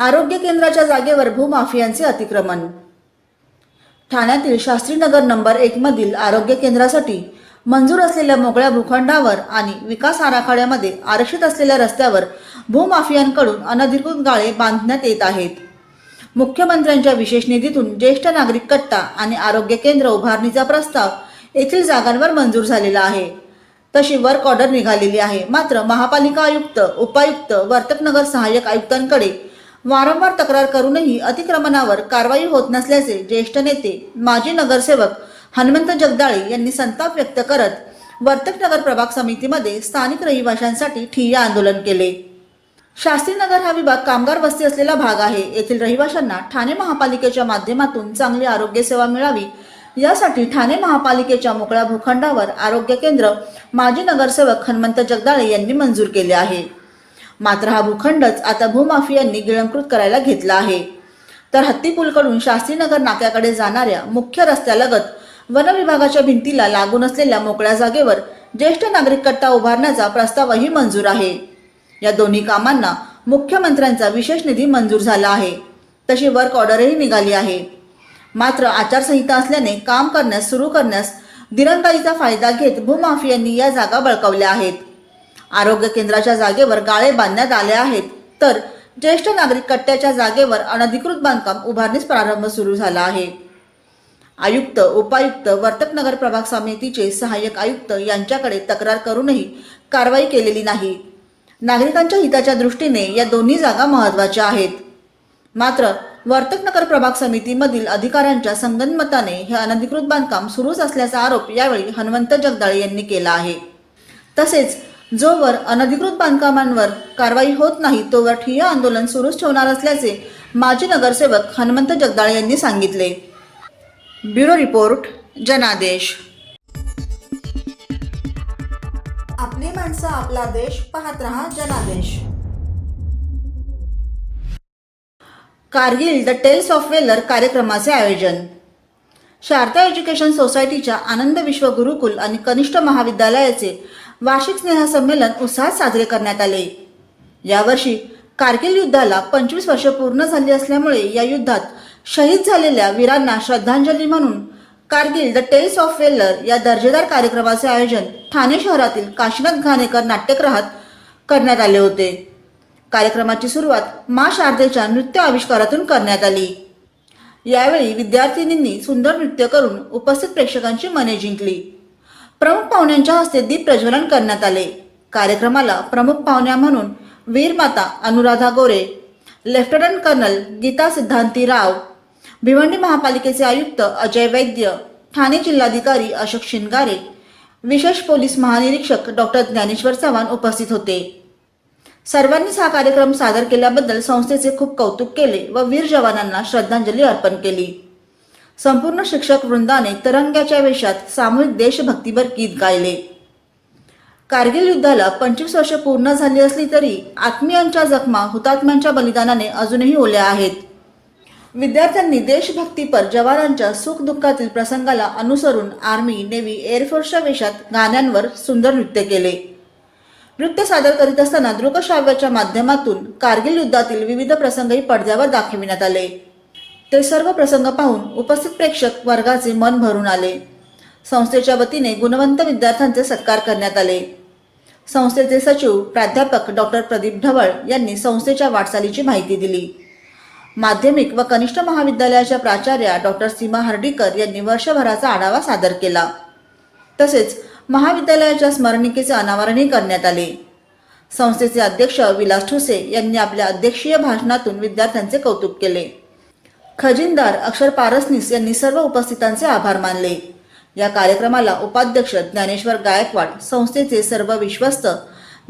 आरोग्य केंद्राच्या जागेवर भूमाफियांचे अतिक्रमण. ठाण्यातील शास्त्रीनगर नंबर एकमधील आरोग्य केंद्रासाठी मंजूर असलेल्या मोकळ्या भूखंडावर आणि विकास आराखड्यामध्ये आरक्षित असलेल्या रस्त्यावर भूमाफियांकडून अनधिकृत गाळे बांधण्यात येत आहेत. मुख्यमंत्र्यांच्या विशेष निधीतून ज्येष्ठ नागरिक कट्टा आणि आरोग्य केंद्र उभारणीचा प्रस्ताव येथील जागांवर मंजूर झालेला आहे. तशी वर्क ऑर्डर निघालेली आहे. मात्र महापालिका आयुक्त उपायुक्त वर्तकनगर सहाय्यक आयुक्तांकडे वारंवार तक्रार करूनही अतिक्रमणावर कारवाई होत नसल्याचे ज्येष्ठ नेते माजी नगरसेवक हनुमंत जगदाळे यांनी संताप व्यक्त करत वर्तक नगर प्रभाग समितीमध्ये स्थानिक रहिवाशांसाठी ठिय्या आंदोलन केले. शास्त्रीनगर हा विभाग कामगार वस्ती असलेला भाग आहे. येथील रहिवाशांना ठाणे महापालिकेच्या माध्यमातून चांगली आरोग्य सेवा मिळावी. यासाठी ठाणे महापालिकेच्या मोकळ्या भूखंडावर आरोग्य केंद्र माजी नगरसेवक हनुमंत जगदाळे यांनी मंजूर केले आहे. मात्र हा भूखंडच आता भूमाफियांनी गिळंकृत करायला घेतला आहे. तर हत्तीपूलकडून शास्त्रीनगर नाक्याकडे जाणाऱ्या मुख्य रस्त्यालगत वनविभागाच्या भिंतीला लागून असलेल्या मोकळ्या जागेवर ज्येष्ठ नागरिक कट्टा उभारण्याचा प्रस्तावही मंजूर आहे. या दोन्ही कामांना मुख्यमंत्र्यांचा विशेष निधी मंजूर झाला आहे. तशी वर्क ऑर्डरही निघाली आहे. मात्र आचारसंहिता असल्याने काम करण्यास सुरू करण्यास दिरंगाईचा फायदा घेत भूमाफियांनी या जागा बळकावल्या आहेत. आरोग्य केंद्राच्या जागेवर गाळे बांधण्यात आले आहेत. तर ज्येष्ठ नागरिक कट्ट्याच्या जागेवर अनधिकृत बांधकाम उभारणीस प्रारंभ सुरू झाला आहे. आयुक्त उपायुक्त वर्तकनगर प्रभाग समितीचे सहाय्यक आयुक्त यांच्याकडे तक्रार करूनही कारवाई केलेली नाही. नागरिकांच्या हिताच्या दृष्टीने या दोन्ही जागा महत्त्वाच्या आहेत. मात्र वर्तकनगर प्रभाग समितीमधील अधिकाऱ्यांच्या संगनमताने हे अनधिकृत बांधकाम सुरूच असल्याचा आरोप यावेळी हनुमंत जगदाळे यांनी केला आहे. तसेच जोवर अनधिकृत बांधकामांवर कारवाई होत नाही तोवर ठिय्या आंदोलन सुरूच ठेवणार असल्याचे माजी नगरसेवक हनुमंत जगदाळे यांनी सांगितले. ब्युरो रिपोर्ट जनादेश. आपली माणसं आपला देश पाहत रहा Janadesh. Kargil the tales of valour कार्यक्रमाचे आयोजन. शारदा एज्युकेशन सोसायटीच्या आनंद विश्व गुरुकुल आणि कनिष्ठ महाविद्यालयाचे वार्षिक स्नेहसंमेलन उत्साहात साजरे करण्यात आले. यावर्षी कारगिल युद्धाला पंचवीस वर्ष पूर्ण झाली असल्यामुळे या युद्धात शहीद झालेल्या वीरांना श्रद्धांजली म्हणून Kargil the tales of valour या दर्जेदार कार्यक्रमाचे आयोजन ठाणे शहरातील काशीनाथ घाणेकर नाट्यगृहात करण्यात आले होते. कार्यक्रमाची सुरुवात मा शारदेच्या नृत्य आविष्कारातून करण्यात आली. यावेळी विद्यार्थिनींनी सुंदर नृत्य करून उपस्थित प्रेक्षकांची मने जिंकली. प्रमुख पाहुण्यांच्या हस्ते दीप प्रज्वलन करण्यात आले. कार्यक्रमाला प्रमुख पाहुण्या म्हणून वीरमाता अनुराधा गोरे लेफ्टनंट कर्नल गीता सिद्धांती राव भिवंडी महापालिकेचे आयुक्त अजय वैद्य ठाणे जिल्हाधिकारी अशोक शिंगारे विशेष पोलीस महानिरीक्षक डॉक्टर ज्ञानेश्वर चव्हाण उपस्थित होते. सर्वांनीच हा कार्यक्रम सादर केल्याबद्दल संस्थेचे खूप कौतुक केले व वीर जवानांना श्रद्धांजली अर्पण केली. संपूर्ण शिक्षक वृंदाने तरंग्याच्या वेशात सामूहिक देशभक्तीवर गीत गायले. कारगिल युद्धाला पंचवीस वर्ष पूर्ण झाली असली तरी आत्मीयांच्या जखमा हुतात्म्यांच्या बलिदानाने अजूनही ओल्या आहेत. विद्यार्थ्यांनी देशभक्तीपर जवानांच्या सुखदुःखातील प्रसंगाला अनुसरून आर्मी नेव्ही एअरफोर्सच्या वेशात गाण्यांवर सुंदर नृत्य केले. नृत्य सादर करीत असताना दृकश्राव्याच्या माध्यमातून कारगिल युद्धातील विविध प्रसंगही पडद्यावर दाखविण्यात आले. ते सर्व प्रसंग पाहून उपस्थित प्रेक्षक वर्गाचे मन भरून आले. संस्थेच्या वतीने गुणवंत विद्यार्थ्यांचे सत्कार करण्यात आले. संस्थेचे सचिव प्राध्यापक डॉक्टर प्रदीप ढवळ यांनी संस्थेच्या वाटचालीची माहिती दिली. माध्यमिक व कनिष्ठ महाविद्यालयाच्या प्राचार्या डॉक्टर सीमा हर्डीकर यांनी वर्षभराचा आढावा सादर केला. तसेच महाविद्यालयाच्या स्मरणिकेचे अनावरणही करण्यात आले. संस्थेचे अध्यक्ष विलास ठुसे यांनी आपल्या अध्यक्षीय भाषणातून विद्यार्थ्यांचे कौतुक केले. खजिनदार अक्षर पारसनीस यांनी सर्व उपस्थितांचे आभार मानले. या कार्यक्रमाला उपाध्यक्ष ज्ञानेश्वर गायकवाड संस्थेचे सर्व विश्वस्त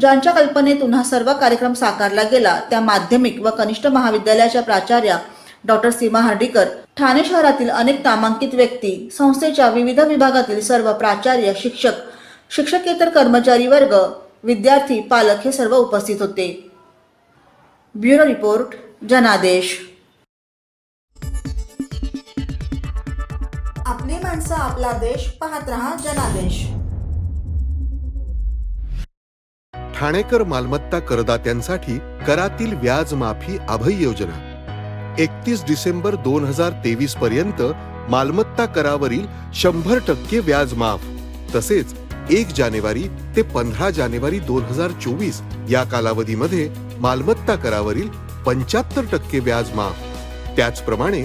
ज्यांच्या कल्पनेतून हा सर्व कार्यक्रम साकारला गेला त्या माध्यमिक व कनिष्ठ महाविद्यालयाच्या प्राचार्या डॉक्टर सीमा हर्डीकर ठाणे शहरातील अनेक नामांकित व्यक्ती संस्थेच्या विविध विभागातील सर्व प्राचार्य शिक्षक शिक्षकेतर कर्मचारी वर्ग विद्यार्थी पालक हे सर्व उपस्थित होते. ब्युरो रिपोर्ट जनादेश. माणसं आपला देश पाहत रहा जनादेश. ठाणेकर मालमत्ता करदात्यांसाठी करातील व्याज माफी अभय योजना. एकतीस डिसेंबर दोन हजार तेवीस पर्यंत मालमत्ता करावरील शंभर टक्के व्याज माफ तसेच एक जानेवारी ते पंधरा जानेवारी दोन हजार चोवीस या कालावधीमध्ये मालमत्ता करावरील पंच्याहत्तर टक्के व्याज माफ त्याचप्रमाणे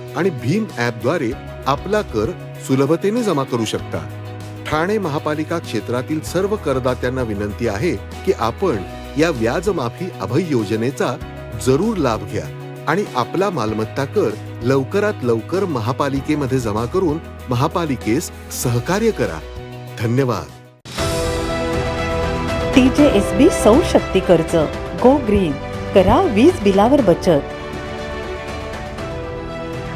आणि भीम ॲपद्वारे आपला कर सुलभतेने जमा करू शकता. ठाणे महापालिका क्षेत्रातील सर्व करदात्यांना विनंती आहे की आपण या व्याज माफी अभय योजनेचा जरूर लाभ घ्या आणि आपला मालमत्ता कर लवकरात लवकर महापालिकेमध्ये जमा करून महापालिकेस सहकार्य करा. धन्यवाद. टी जे एस बी सौर शक्ती कर्ज गो ग्रीन. करा वीज बिलावर बचत.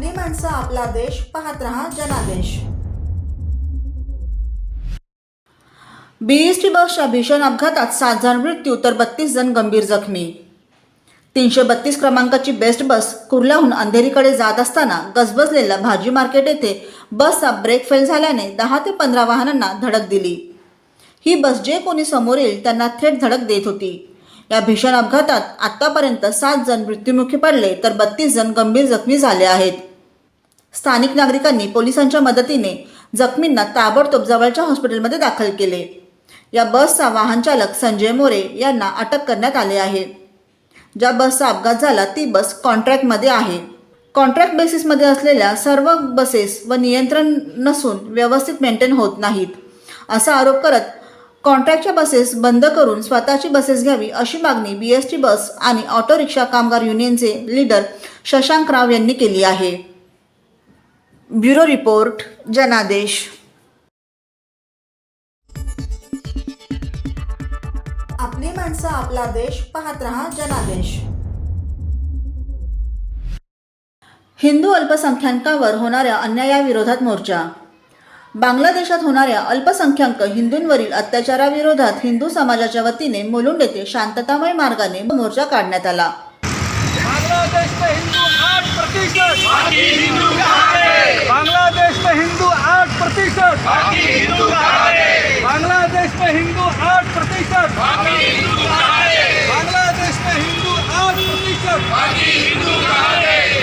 आपली माणसं आपला देश पाहत रहा जनादेश. बीएसटी बसच्या भीषण अपघातात सात जण मृत्यू तर बत्तीस जण गंभीर जखमी. तीनशे बत्तीस क्रमांकाची बेस्ट बस कुर्ल्याहून अंधेरीकडे जात असताना गजबजलेल्या भाजी मार्केट येथे बसचा ब्रेक फेल झाल्याने दहा ते पंधरा वाहनांना धडक दिली. ही बस जे कोणी समोर येईल त्यांना थेट धडक देत होती. या भीषण अपघातात आतापर्यंत सात जण मृत्युमुखी पडले तर बत्तीस जण गंभीर जखमी झाले आहेत. स्थानिक नागरिकांनी पोलिसांच्या मदतीने जखमींना ताबडतोब जवळच्या हॉस्पिटलमध्ये दाखल केले. या बसचा वाहन चालक संजय मोरे यांना अटक करण्यात आले आहे. ज्या बसचा अपघात झाला ती बस कॉन्ट्रॅक्टमध्ये आहे. कॉन्ट्रॅक्ट बेसिसमध्ये असलेल्या सर्व बसेस व नियंत्रण नसून व्यवस्थित मेंटेन होत नाहीत असा आरोप करत कॉन्ट्रॅक्टच्या बसेस बंद करून स्वतःची बसेस घ्यावी अशी मागणी बी एस टी बस आणि ऑटो रिक्षा कामगार युनियनचे लीडर शशांक राव यांनी केली आहे. ब्युरो रिपोर्ट जनादेश. आपली माणसं आपला देश पाहत रहा जनादेश. हिंदू अल्पसंख्याकांवर होणाऱ्या अन्यायाविरोधात मोर्चा. बांगलादेशात होणाऱ्या अल्पसंख्याक हिंदूंवरील अत्याचाराविरोधात हिंदू समाजाच्या वतीने मुलुंड येथे शांततामय मार्गाने मोर्चा काढण्यात आला. बांग्लादेश में हिंदू आठ प्रतिशत। बांग्लादेश में हिंदू आठ प्रतिशत। बांग्लादेश में हिंदू आठ प्रतिशत। बांग्लादेश में हिंदू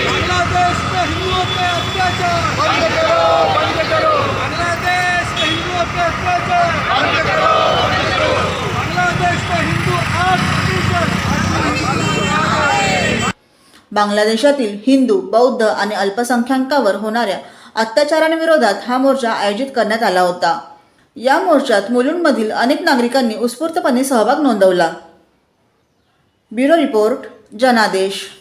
बांग्लादेश में हिंदुओं पे अत्याचार। बंद करो बंद करो। बांग्लादेश में हिंदुओं पे अत्याचार। बंद करो बांगलादेशातील हिंदू बौद्ध आणि अल्पसंख्याकांवर होणाऱ्या अत्याचारांविरोधात हा मोर्चा आयोजित करण्यात आला होता. या मोर्चात मुलुंडमधील अनेक नागरिकांनी उत्स्फूर्तपणे सहभाग नोंदवला. ब्युरो रिपोर्ट जनादेश.